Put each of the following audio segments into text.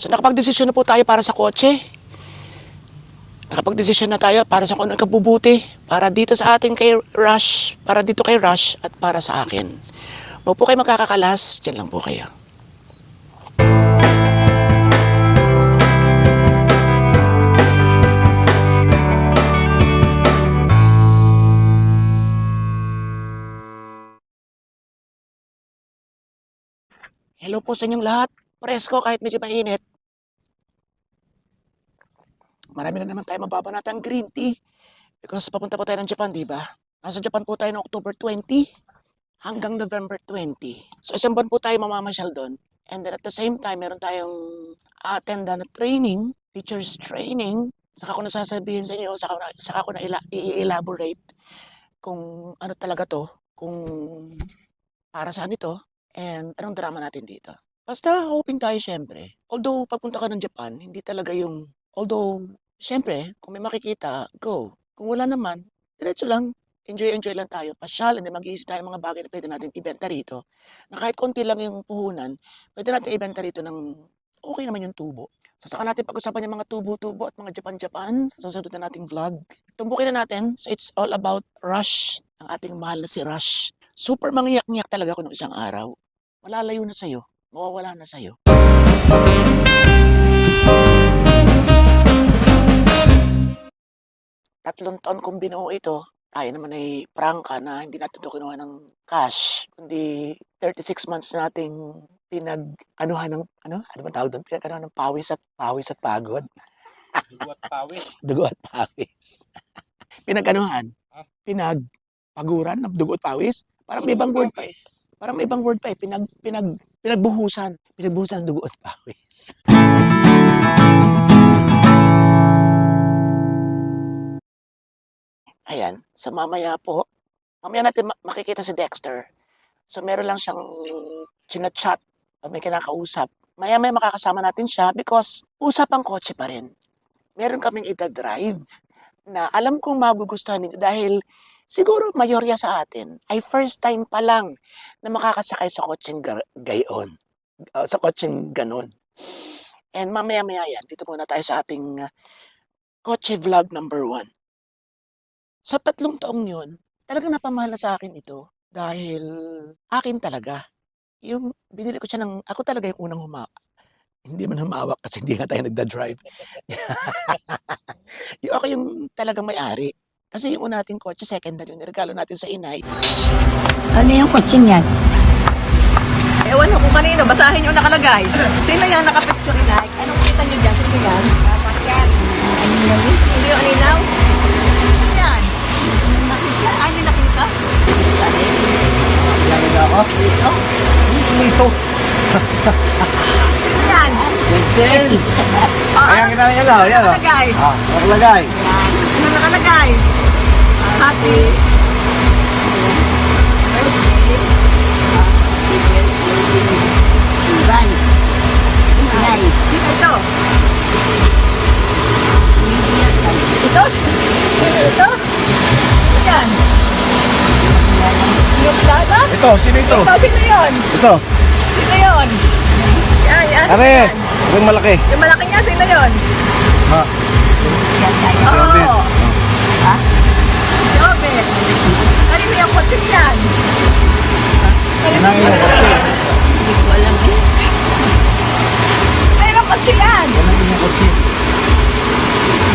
So nakapag-desisyon na po tayo para sa kotse. Nakapag-desisyon na tayo para sa kung ano nagkabubuti. Para dito sa atin kay Rush, para dito kay Rush at para sa akin. Huwag po kayo magkakakalas, dyan lang po kayo. Hello po sa inyong lahat. Presko kahit medyo mainit. Marami na naman tayo mababanatang green tea. Because papunta po tayo ng Japan, di ba? Nasa Japan po tayo noong October 20 hanggang November 20. So isang buwan po tayo mamamasyal doon. And then at the same time, meron tayong attenda na training, teacher's training. Saka ko nasasabihin sa inyo, saka, saka ko na i-elaborate kung ano talaga to, kung para saan ito, and anong drama natin dito. Basta hoping tayo syempre. Although pagpunta ka ng Japan, hindi talaga yung, although syempre, kung may makikita, go. Kung wala naman, diretso lang. Enjoy-enjoy lang tayo. Pasyal, then mag-iisip tayo ng mga bagay na pwede natin ibenta rito. Na kahit konti lang yung puhunan, pwede natin ibenta rito ng okay naman yung tubo. So saka natin pag-usapan yung mga tubo-tubo at mga Japan-Japan sa susunod na nating vlog. Tumbukin na natin. So it's all about Rush. Ang ating mahal na si Rush. Super mangyak-ngyak talaga ako nung isang araw. Malalayo na sa'yo. Mawawala na sa'yo. Tatlong taon kong binuo ito. Tayo naman ay prangka na hindi natin ito kinuha ng cash. Kundi 36 months nating pinag-anuhan ng, ano? Ano ba tawag doon? Pinag-anuhan ng pawis at pawis at pagod. Dugo at pawis. Dugo at pawis. Pinag-anuhan? Ah. Pinag-paguran ng dugo at pawis? Parang may ibang word pa eh. Parang may ibang word pa eh. Pinag, pinag, pinagbuhusan. Pinagbuhusan ng dugo at pawis. Ayan. So mamaya po, mamaya natin ma- makikita si Dexter. So meron lang siyang chinachat o may kinakausap. Maya may makakasama natin siya because usapang kotse pa rin. Meron kaming ita-drive na alam kong magugustuhan ninyo dahil siguro mayorya sa atin ay first time pa lang na makakasakay sa kotseng gayon. uh, sa kotseng ganon. And mamaya-maya yan, dito muna tayo sa ating uh, kotse vlog number one. Sa tatlong taong yun, talagang napamahal na sa akin ito dahil akin talaga. Yung binili ko siya ng, ako talaga yung unang humawak. Hindi man humawak kasi hindi nga tayo nagda-drive. yung ako yung talagang may-ari. Kasi yung una nating kotse, second hand yun, niregalo natin sa inay. Ano yung kutsing yan? Ewan ko kung kanino, basahin yung nakalagay. Sino yan nakapicture inay? Anong kita nyo dyan? Sino yan? Ano yan? Hindi yung aninaw? Yan na ako. Sino ito? Sino yan? Jensen! Ayan kita na yan o. Yan o. nakalagay? Ah, nakalagay. Ano nakalagay? Happy. Ivan. Inay. Sino ito? Ito? Ito? Ito, sino ito? Ito, sino yun? Ito. Sino yun? Yan, yan. Sino Are, yan? yung malaki. Yung malaki niya, sino yun? Ha? Oo. Robin. Ha? Si Obet. Kanino yung kotse niyan? Yan ang iyong kotse. Hindi ko alam eh. Kanino yung kotse yan? Ang iyong kotse.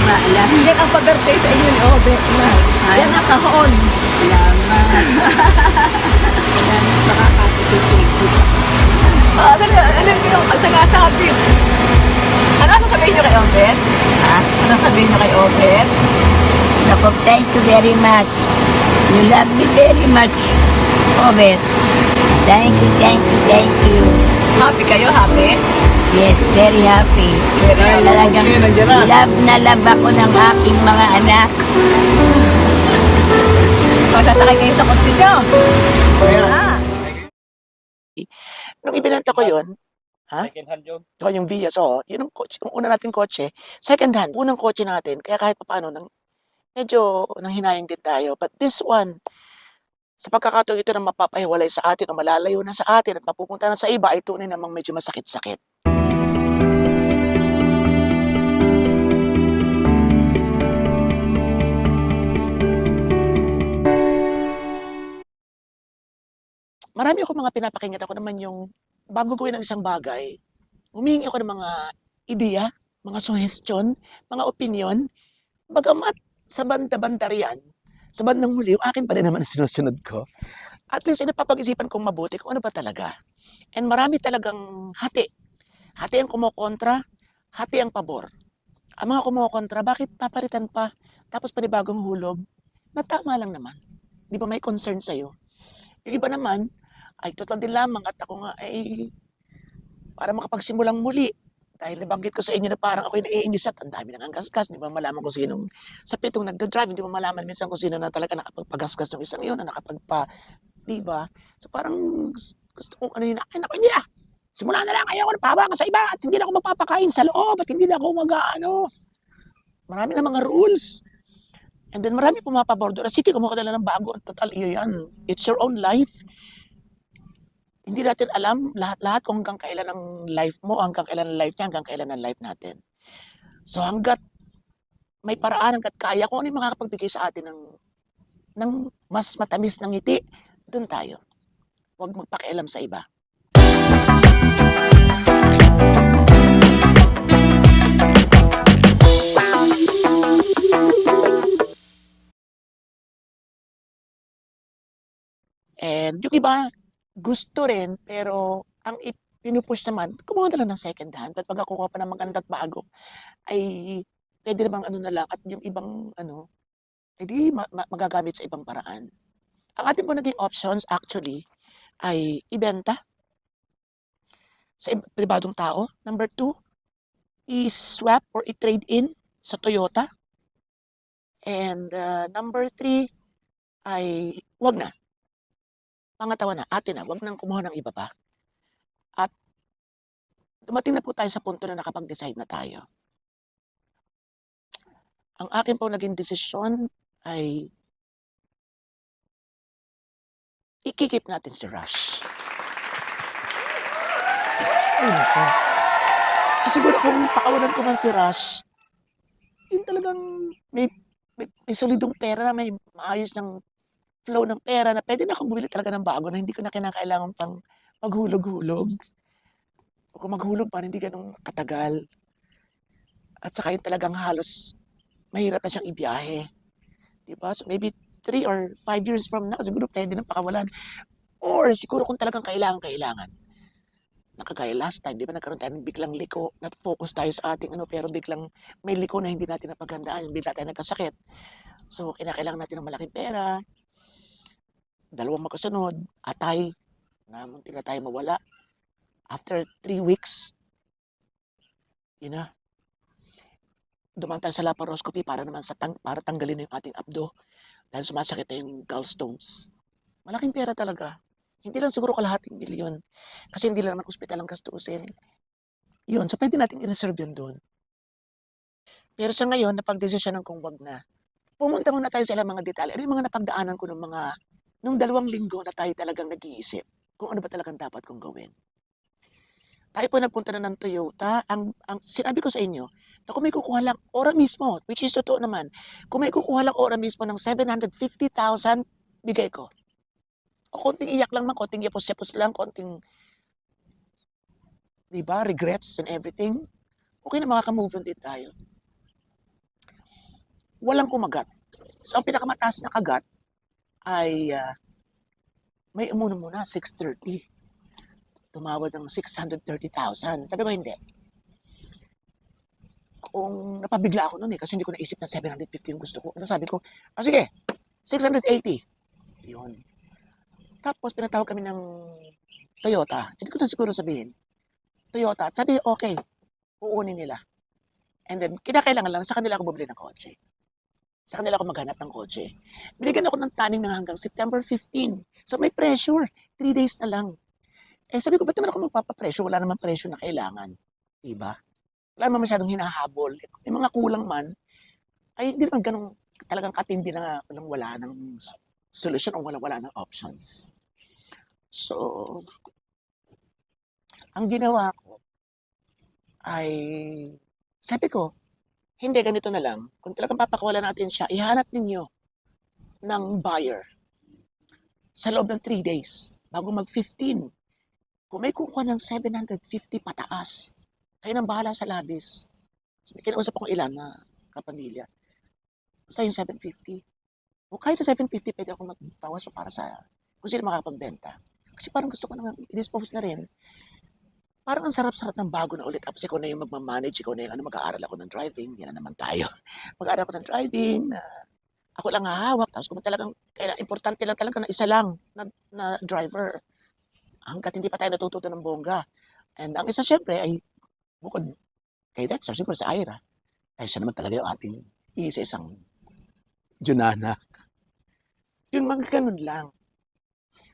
Maalam. Yan ang pag-birthday sa inyo ni Obet. Na. Yan ang kahon. Salamat. Salamat makakapagsisigit. Ah, dali, alam niyo yung sinasabi. Ano sasabihin niyo kay Obet? Ha? Ano sasabihin niyo kay Obet? Naku, thank you very much. You love me very much. Obet. Thank you, thank you, thank you. Happy kayo, happy? Yes, very happy. Talagang love na love ako ng aking mga anak. Magsasakay kayo sa kotse. Ayan. Ah, Nung ibinenta ko yon Ha? Second hand yun. Ito yung Vias, oo. Yun ang kotse, yung una nating kotse. Second hand, unang kotse natin. Kaya kahit paano, nang, medyo nanghinayang din tayo. But this one, sa pagkakataon ito na mapapahiwalay sa atin o malalayo na sa atin at mapupunta na sa iba, ay tunay namang medyo masakit-sakit. Marami ako mga pinapakinggan ako naman yung bago gawin ng isang bagay, humingi ako ng mga ideya, mga suggestion, mga opinion, bagamat sa banda-banda riyan, sa bandang huli, yung akin pa rin naman ang sinusunod ko. At least, ay napapag-isipan kong mabuti kung ano ba talaga. And marami talagang hati. Hati ang kumukontra, hati ang pabor. Ang mga kumukontra, bakit paparitan pa? Tapos panibagong hulog, na tama lang naman. Di ba may concern sa'yo? Yung iba naman, ay total din lamang at ako nga ay para makapagsimulang muli. Dahil nabanggit ko sa inyo na parang ako'y naiinis at ang dami nang angkaskas. Di ba malaman kung sinong sa pitong nagda-drive, hindi mo malaman minsan kung sino na talaga nakapagpagasgas ng isang yun, na nakapagpa, di ba? So parang gusto kong ano yun, ay naku, hindi na. Simula na lang, ayaw ko na pahabangan sa iba at hindi na ako magpapakain sa loob at hindi na ako mag ano. Marami na mga rules. And then marami pumapabor doon. Sige, kumuha ka na ng bago. Total, iyo yan. It's your own life. Hindi natin alam lahat-lahat kung hanggang kailan ang life mo, hanggang kailan ang life niya, hanggang kailan ang life natin. So hanggat may paraan, hanggat kaya, kung ano yung makakapagbigay sa atin ng, ng mas matamis ng ngiti, doon tayo. Huwag magpakialam sa iba. And yung iba, gusto rin, pero ang pinupush naman, kumuha na lang ng second hand. At pag kukuha pa ng maganda't bago, ay pwede namang ano na lang, at yung ibang ano, edi ma- ma- magagamit sa ibang paraan. Ang ating po naging options actually ay ibenta sa ib- pribadong tao. Number two, i-swap or i-trade in sa Toyota. And uh, number three ay wag na. Pangatwa na, atin na, wag nang kumuha ng iba pa. At dumating na po tayo sa punto na nakapag-decide na tayo. Ang akin po naging desisyon ay ikikip natin si Rush. Ay, nako. So siguro kung pakawalan ko man si Rush, yun talagang may, may, may solidong pera na may maayos ng flow ng pera na pwede na akong bumili talaga ng bago na hindi ko na kinakailangan pang maghulog-hulog. O kung maghulog pa, hindi ganun katagal. At saka yun talagang halos mahirap na siyang ibiyahe. Di ba? So maybe three or five years from now, siguro pwede na pakawalan. Or siguro kung talagang kailangan, kailangan. Nakagaya last time, di ba nagkaroon tayo ng biglang liko, nat-focus tayo sa ating ano, pero biglang may liko na hindi natin napagandaan, bigla tayo nagkasakit. So, kinakailangan natin ng malaking pera, dalawang magkasunod, atay, na munti na tayo mawala. After three weeks, yun na. Dumaan sa laparoscopy para naman sa tang para tanggalin yung ating abdo dahil sumasakit na yung gallstones. Malaking pera talaga. Hindi lang siguro kalahating milyon. Kasi hindi lang naman ospital ang gastusin. Yun, so pwede natin i-reserve yun doon. Pero sa ngayon, napag-desisyonan kong wag na. Pumunta muna tayo sa ilang mga detalye. Ano yung mga napagdaanan ko ng mga, nung dalawang linggo na tayo talagang nag-iisip kung ano ba talagang dapat kong gawin. Tayo po nagpunta na ng Toyota. Ang, ang sinabi ko sa inyo, na kung may kukuha lang ora mismo, which is totoo naman, kung may kukuha lang ora mismo ng 750,000, bigay ko. O konting iyak lang man, konting yapos-yapos lang, konting, di ba, regrets and everything. Okay na makaka-move on din tayo. Walang kumagat. So, ang pinakamataas na kagat ay ah, may umuno muna, 630. Tumawad ng 630,000. Sabi ko, hindi. Kung napabigla ako noon eh, kasi hindi ko naisip na 750 yung gusto ko. Ano sabi ko, ah sige, 680. Yun. Tapos pinatawag kami ng Toyota. Hindi ko na siguro sabihin. Toyota. At sabi, okay, uunin nila. And then, kinakailangan lang sa kanila ako bumili ng kotse. Sa kanila ako maghanap ng kotse. Binigyan ako ng taning na hanggang September 15. So may pressure. Three days na lang. Eh sabi ko, ba't naman ako magpapapresyo? Wala naman presyo na kailangan. Diba? Wala naman masyadong hinahabol. May mga kulang man, ay hindi naman ganun talagang katindi na walang wala ng s- solusyon o wala wala ng options. So, ang ginawa ko ay, sabi ko, hindi, ganito na lang. Kung talagang papakawala natin siya, ihanap ninyo ng buyer sa loob ng three days bago mag-15. Kung may kukuha ng 750 pataas, kayo nang bahala sa labis. So, kinausap akong ilan na kapamilya. Basta yung 750. O kahit sa 750, pwede ako magbawas pa para sa kung sino makapagbenta. Kasi parang gusto ko na i-dispose na rin. Parang ang sarap-sarap ng bago na ulit. Tapos ikaw na yung magmamanage, ikaw na yung ano, mag-aaral ako ng driving. Yan na naman tayo. Mag-aaral ako ng driving, na ako lang hahawak. Tapos kung talagang, kaya importante lang talaga na isa lang na, na driver. Hanggat hindi pa tayo natututo ng bongga. And ang isa syempre ay, bukod kay Dexter, siguro sa Ira. Dahil siya naman talaga yung ating isa-isang Junana. Yun, mga ganun lang.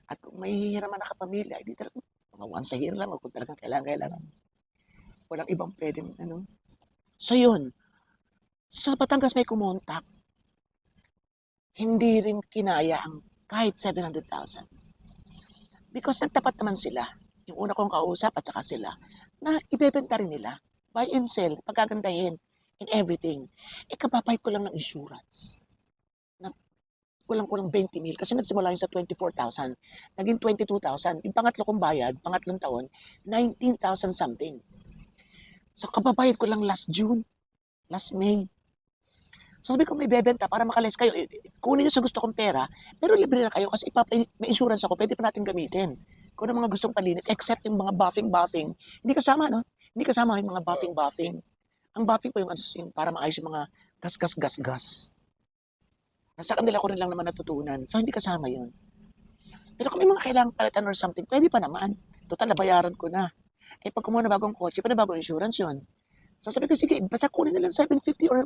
At kung may hihiraman na kapamilya, hindi talaga, mga once a year lang, o kung talagang kailangan, kailangan. Walang ibang pwedeng, ano. So yun, sa Batangas may kumontak, hindi rin kinaya ang kahit 700,000. Because nagtapat naman sila, yung una kong kausap at saka sila, na ibebenta rin nila, buy and sell, pagagandahin, and everything. Eh, kapapahit ko lang ng insurance. Kulang-kulang 20 mil. Kasi nagsimula yun sa 24,000. Naging 22,000. Yung pangatlo kong bayad, pangatlong taon, 19,000 something. So, kapapahit ko lang last June, last May. So, sabi ko, may bebenta para makalis kayo. Eh, eh, Kunin nyo sa gusto kong pera, pero libre na kayo kasi ipapa, may insurance ako, pwede pa natin gamitin. Kung ano mga gustong palinis, except yung mga buffing-buffing. Hindi kasama, no? Hindi kasama yung mga buffing-buffing. Ang buffing po yung, ano, yung para maayos yung mga gas-gas-gas-gas. Nasa kanila ko rin lang naman natutunan. So, hindi kasama yun. Pero kung may mga kailangan palitan or something, pwede pa naman. Total, nabayaran ko na. Eh, pag kumuha na bagong kotse, pa na bagong insurance yun. So, sabi ko, sige, basta kunin nila 750 or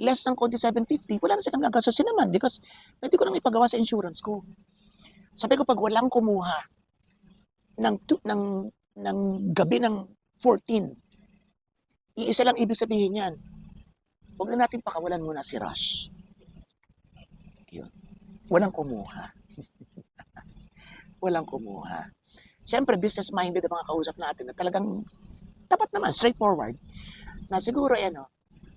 less ng konti 750, wala na silang gagastusin naman because pwede ko lang ipagawa sa insurance ko. Sabi ko, pag walang kumuha ng, tu- ng, ng gabi ng 14, iisa lang ibig sabihin yan. Huwag na natin pakawalan muna si Rush. Walang kumuha. walang kumuha. Siyempre, business-minded ang mga kausap natin na talagang tapat naman, straightforward. Na siguro, eh, ano,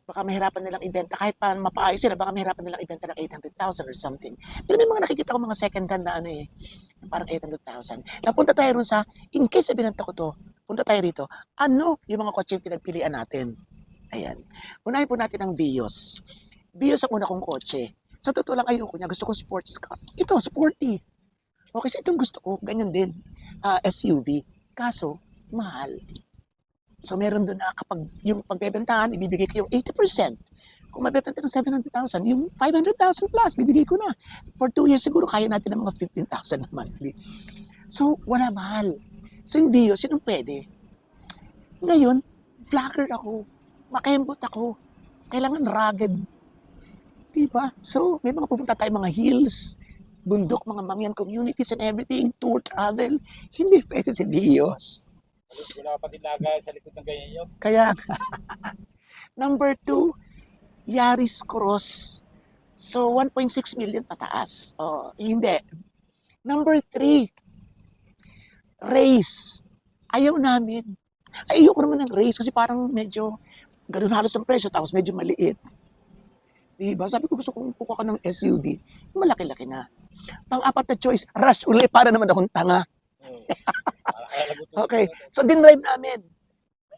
baka mahirapan nilang ibenta, kahit pa mapaayos sila, baka mahirapan nilang ibenta ng 800,000 or something. Pero may mga nakikita ko mga second hand na ano eh, parang 800,000. Napunta tayo rin sa, in case na binenta ko to, punta tayo rito, ano yung mga kotse yung pinagpilian natin? Ayan. Unahin po natin ang Vios. Vios ang una kong kotse. Sa totoo lang ayoko niya, gusto ko sports car. Ito, sporty. Okay, so itong gusto ko, ganyan din. Ah, SUV. Kaso, mahal. So meron doon na kapag yung pagbebentahan, ibibigay ko yung 80%. Kung mabebenta ng 700,000, yung 500,000 plus, bibigay ko na. For two years, siguro kaya natin ng mga 15,000 na monthly. So, wala mahal. So yung Vios, yun ang pwede. Ngayon, vlogger ako. Makembot ako. Kailangan rugged. Diba? So, may mga pupunta tayo mga hills, bundok, mga mangyan communities and everything, tour, travel. Hindi pwede si Vios. Wala pa din lagay sa likod ng ganyan yun. Kaya, number two, Yaris Cross. So, 1.6 million pataas. Oh, hindi. Number three, race. Ayaw namin. Ayoko naman ng race kasi parang medyo ganun halos ang presyo tapos medyo maliit. Diba? Sabi ko gusto kong kukuha ka ng SUV. Malaki-laki na. Pang-apat na choice, rush uli para naman akong tanga. Okay. So, dinrive namin.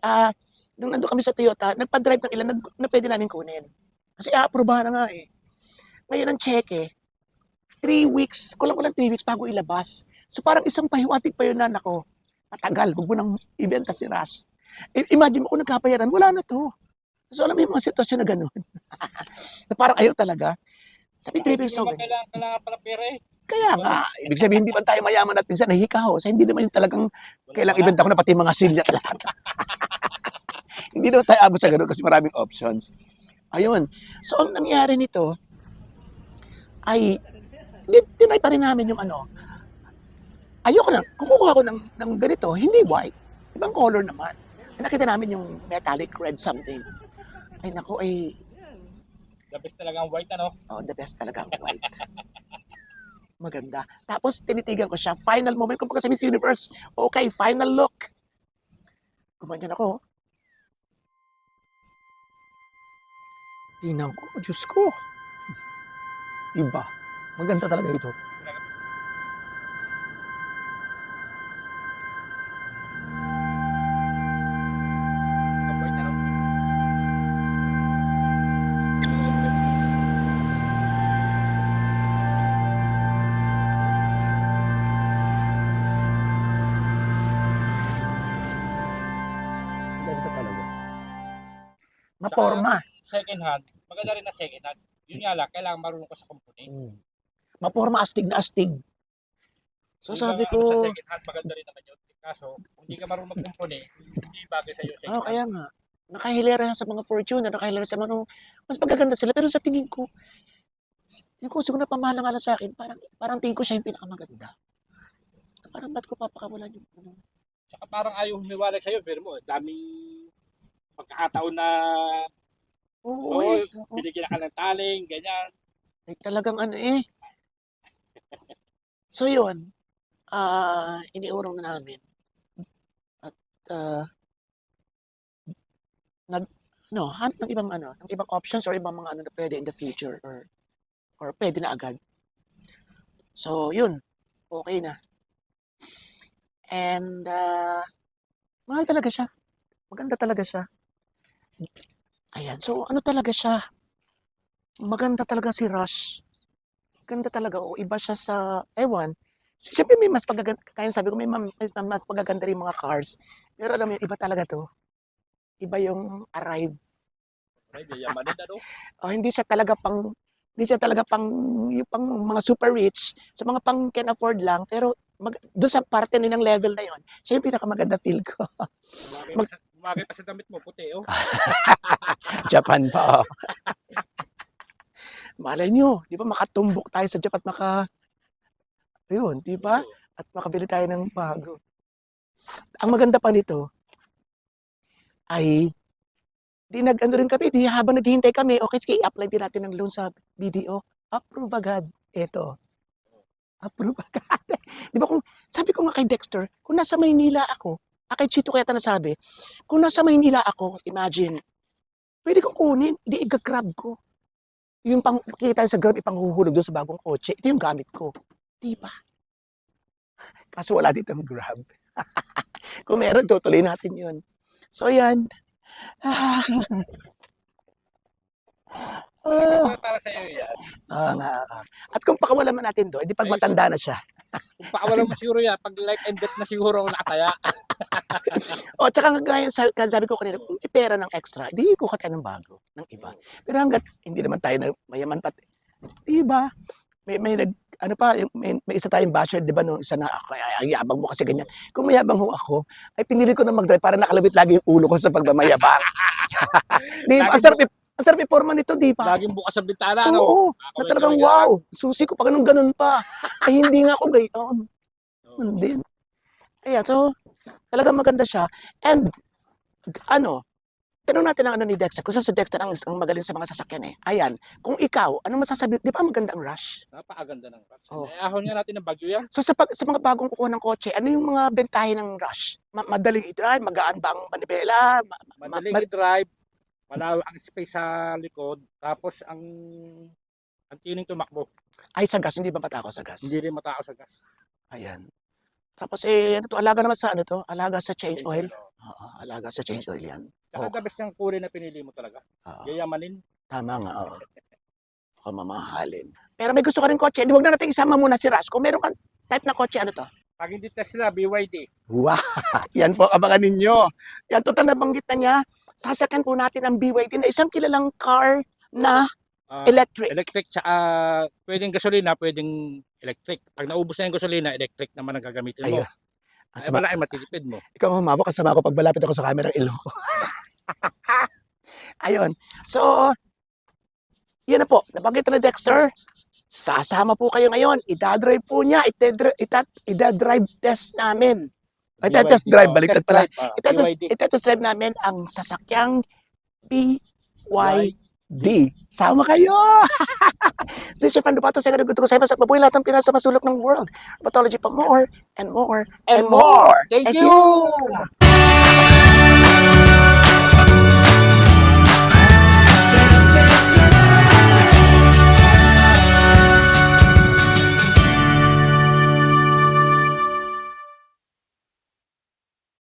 Ah, nung nandun kami sa Toyota, nagpa-drive ng ilan na, na pwede namin kunin. Kasi a-aprobahan na nga eh. Ngayon ang cheque, three weeks, kulang-kulang three weeks bago ilabas. So parang isang pahiwatig pa yun na, nako, matagal, huwag mo nang ibenta si Rush. I- imagine mo kung nagkapayaran, wala na to. So alam mo yung mga sitwasyon na gano'n. na parang ayaw talaga. Sabi, weeks, so ganun. Kailangan, kailangan pala pera eh. Kaya nga, ibig sabihin, hindi man tayo mayaman at minsan nahikaw. Sa hindi naman yung talagang kailang ibenta ko na pati mga silya at lahat. hindi naman tayo abot sa ganun kasi maraming options. Ayun. So, ang nangyari nito ay, tinry pa rin namin yung ano, ayoko na, kung kukuha ko ng, ng ganito, hindi white. Ibang color naman. Nakita namin yung metallic red something. Ay, naku, ay, The best talaga ang white ano. Oh, the best talaga ang white. Maganda. Tapos, tinitigan ko siya. Final moment. Kung sa Miss Universe, okay, final look. Gumanyan ako. Tingnan ko, Diyos ko. Iba. Maganda talaga ito. Maporma. Second hand, maganda rin na second hand. Yun nga lang, kailangan marunong ka sa company. Mm. Maporma, astig na astig. So Yung sabi ko, sa second hand, maganda rin naman yun. Kaso, kung hindi ka marunong mag-company, hindi bagay sa'yo second oh, hand. kaya nga, nakahilera sa mga Fortune, nakahilera sa mga, ano, mas magaganda sila. Pero sa tingin ko, yung kung siguro na pamahalang sa akin, parang, parang tingin ko siya yung pinakamaganda. Parang ba't ko papakawalan yung ano? Saka parang ayaw humiwalay sa'yo, pero mo, daming pagkakataon na Oo, Oo, eh. Oo. binigyan ka ng taling, ganyan. Ay, talagang ano eh. So yun, ah iniurong na namin. At ah nag no, hanap ng ibang ano, ng ibang options or ibang mga ano na pwede in the future or or pwede na agad. So yun, okay na. And ah mahal talaga siya. Maganda talaga siya. Ayan, so ano talaga siya? Maganda talaga si Rush. Ganda talaga. O, iba siya sa, ewan. Siyempre may mas pagaganda, kaya sabi ko may, may mas pagaganda rin mga cars. Pero alam mo, iba talaga to. Iba yung arrive. Ay, yamanin ano. O, hindi siya talaga pang, hindi siya talaga pang, yung pang mga super rich. Sa mga pang can afford lang. Pero mag, doon sa parte nilang level na yon siya yung pinakamaganda feel ko. Mag- umagay pa sa damit mo, puti, oh. Japan pa. Oh. Malay nyo, di ba makatumbok tayo sa Japan at maka, ayun, di ba? At makabili tayo ng bago. Ang maganda pa nito, ay, di nag, ano rin kami, di habang naghihintay kami, okay, sige, i-apply din natin ng loan sa BDO. Approve agad. Ito. Approve agad. di ba kung, sabi ko nga kay Dexter, kung nasa Maynila ako, ah, kay Chito kaya nasabi, kung nasa Maynila ako, imagine, pwede kong kunin, hindi i-grab ko. Yung pang kita sa grab, ipanghuhulog doon sa bagong kotse, ito yung gamit ko. Di ba? Kaso wala dito ang grab. Kung meron, tutuloy natin yun. So, yan. Ah, Ito para sa'yo yan. ah, nga, ah. At kung pakawalan man natin doon, edi pag matanda na siya. Kung pakawalan mo siguro yan, pag life and death na siguro ako nakataya. O, tsaka gaya, sabi, sabi ko kanina, kung may pera ng extra, di ko tayo ng bago, ng iba. Pero hanggat hindi naman tayo na mayaman pa, di ba? May, may nag, ano pa, yung- may, may isa tayong basher, di ba, no? Isa na, ako, ay, ay, yabang mo kasi ganyan. Kung mayabang ho ako, ay pinili ko na mag-drive para nakalabit lagi yung ulo ko sa pagmamayabang. di ba? Ang sarap, ang sarap iporma nito, di ba? Laging bukas ang bintana, no? Oo, na talagang talaga. wow. Susi ko pa ganun ganun pa. Ay hindi nga ako gayon. Hindi. Ayan, so talagang maganda siya. And ano, tanong natin ang ano ni Dexter. Kung saan si Dexter ang, ang magaling sa mga sasakyan eh. Ayan, kung ikaw, ano masasabi? Di ba maganda ang rush? Napakaganda ng rush. Oh. Eh, ahon nga natin ng bagyo yan. So sa, pag, sa mga bagong kukuha ng kotse, ano yung mga bentahe ng rush? Ma- madaling i-drive, magaan ba ang manibela? Ma- ma- Madaling ma- i-drive, malawak ang space sa likod, tapos ang ang tining tumakbo. ay, sa gas, hindi ba matako sa gas? Hindi rin matao sa gas. Ayan. Tapos eh, ano to, alaga naman sa ano to? Alaga sa change oil. oh. Oo, alaga sa change oil yan. Saka the best yung kulay na pinili mo talaga. Oo, Yayamanin. tama nga, oo. O mamahalin. Pero may gusto ka rin kotse, di wag na natin isama muna si Ras. Kung meron kang type na kotse, ano to? Pag hindi Tesla, BYD. Wow! Yan po, abangan ninyo. Yan, total nabanggit na niya. Sasakyan po natin ang BYD na isang kilalang car na Ah, electric. electric, tsaka pwedeng gasolina, pwedeng electric. Pag naubos na yung gasolina, electric naman ang gagamitin mo. Ayun. Ang Ay, sama, malaki matitipid mo. ikaw humawak, kasama ko pag malapit ako sa camera ko. Ayun. So, yan na po. Nabanggit na ni Dexter. Sasama po kayo ngayon. Idadrive po niya. Itadri- itat- Idadrive test namin. Ay, test BYD, drive. oh, Baliktad test pala. drive, ah, Itetest, BYD. itetest drive namin ang sasakyang BYD. Sama kayo! This is your friend Dupato. Second ko sa sa mabuhay lahat ng Pinas sa masulok ng world. Pathology pa more and more and, And more. Thank you.